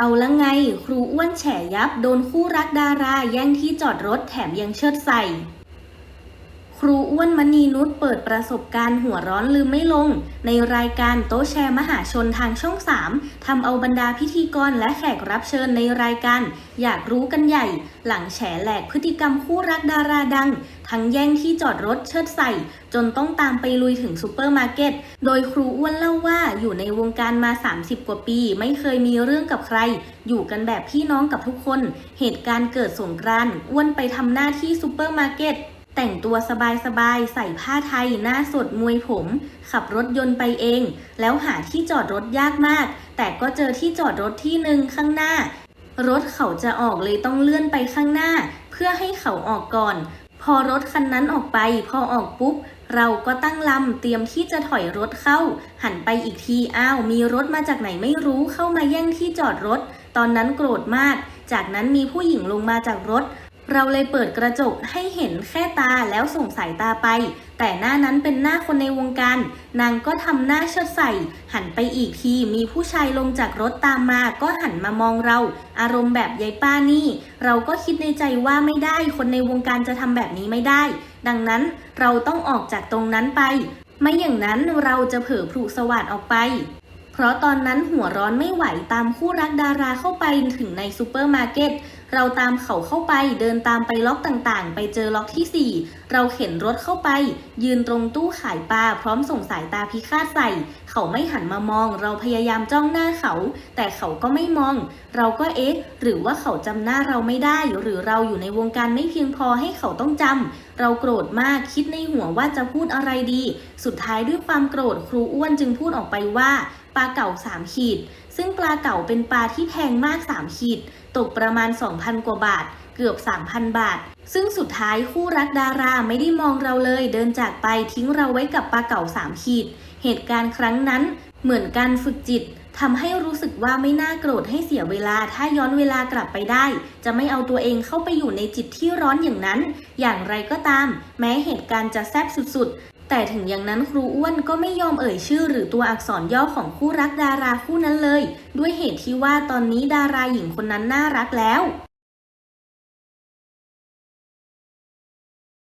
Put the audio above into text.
เอาละไง ครูอ้วนแฉยับ โดนคู่รักดาราแย่งที่จอดรถแถมยังเชิดใส่ ครูอ้วนมณีนุชเปิดประสบการณ์หัวร้อนลืมไม่ลง ในรายการโต๊ะแชร์มหาชนทางช่อง 3ทำเอาบรรดาพิธีกรและแขกรับเชิญในรายการ อยากรู้กันใหญ่ หลังแฉแหลกพฤติกรรมคู่รักดาราดัง ทั้งแย่งที่จอดรถเชิดใส่ จนต้องตามไปลุยถึงซูเปอร์มาร์เก็ต โดยครูอ้วนเล่าว่าอยู่ในวงการมา 30 กว่าปี ไม่เคยมีเรื่องกับใคร อยู่กันแบบพี่น้องกับทุกคน เหตุการณ์เกิดสงกรานต์อ้วนไปทำหน้าที่ซูเปอร์มาร์เก็ต แต่งตัวสบายๆ ใส่ผ้าไทย หน้าสดมวยผม ขับรถยนต์ไปเอง แล้วหาที่จอดรถยากมาก แต่ก็เจอที่จอดรถที่หนึ่งข้างหน้า รถเขาจะออกเลยต้องเลื่อนไปข้างหน้า เพื่อให้เขาออกก่อน พอรถคันนั้นออกไป พอออกปุ๊บ เราก็ตั้งลำเตรียมที่จะถอยรถเข้า หันไปอีกทีอ้าว มีรถมาจากไหนไม่รู้เข้ามาแย่งที่จอดรถ ตอนนั้นโกรธมาก จากนั้นมีผู้หญิงลงมาจากรถ เราเลยเปิดกระจกให้เห็นแค่ตาแล้วส่งสายตาไป แต่หน้านั้นเป็นหน้าคนในวงการ นางก็ทำหน้าเชิดใส่ หันไปอีกทีมีผู้ชายลงจากรถตามมา ก็หันมามองเรา อารมณ์แบบยายป้านี่ เราก็คิดในใจว่าไม่ได้ คนในวงการจะทำแบบนี้ไม่ได้ ดังนั้นเราต้องออกจากตรงนั้นไป ไม่อย่างนั้นเราจะเผลอผุสวัสดออกไปเพราะตอนนั้นหัวร้อนไม่ไหวตามคู่รักดาราเข้าไปถึงในซูเปอร์มาร์เก็ต เราตามเขาเข้าไปเดินตามไปล็อกต่างๆ ไปเจอล็อกที่ 4 เราเข็นรถเข้าไป ยืนตรงตู้ขายปลาพร้อมส่งสายตาพิฆาตใส่ เขาไม่หันมามอง เราพยายามจ้องหน้าเขา แต่เขาก็ไม่มอง เราก็เอ๊ะ หรือว่าเขาจำหน้าเราไม่ได้ หรือเราอยู่ในวงการไม่เพียงพอให้เขาต้องจำเราโกรธมากคิดในหัวว่าจะพูดอะไรดี สุดท้ายด้วยความโกรธครูอ้วนจึงพูดออกไปว่า ลาเก่า 3 ขีด ซึ่งปลาเก่าเป็นปลาที่แพงมาก 3 ขีด ตกประมาณ 2,000 กว่าบาท เกือบ 3,000 บาท ซึ่งสุดท้ายคู่รักดาราไม่ได้มองเราเลย เดินจากไปทิ้งเราไว้กับปลาเก่า 3 ขีด เหตุการณ์ครั้งนั้นเหมือนการฝึกจิตทำให้รู้สึกว่าไม่น่าโกรธให้เสียเวลา ถ้าย้อนเวลากลับไปได้ จะไม่เอาตัวเองเข้าไปอยู่ในจิตที่ร้อนอย่างนั้น อย่างไรก็ตาม แม้เหตุการณ์จะแซบสุดๆ แต่ถึงอย่างนั้นครูอ้วนก็ไม่ยอมเอ่ยชื่อหรือตัวอักษรย่อของคู่รักดาราคู่นั้นเลย ด้วยเหตุที่ว่าตอนนี้ดาราหญิงคนนั้นน่ารักแล้ว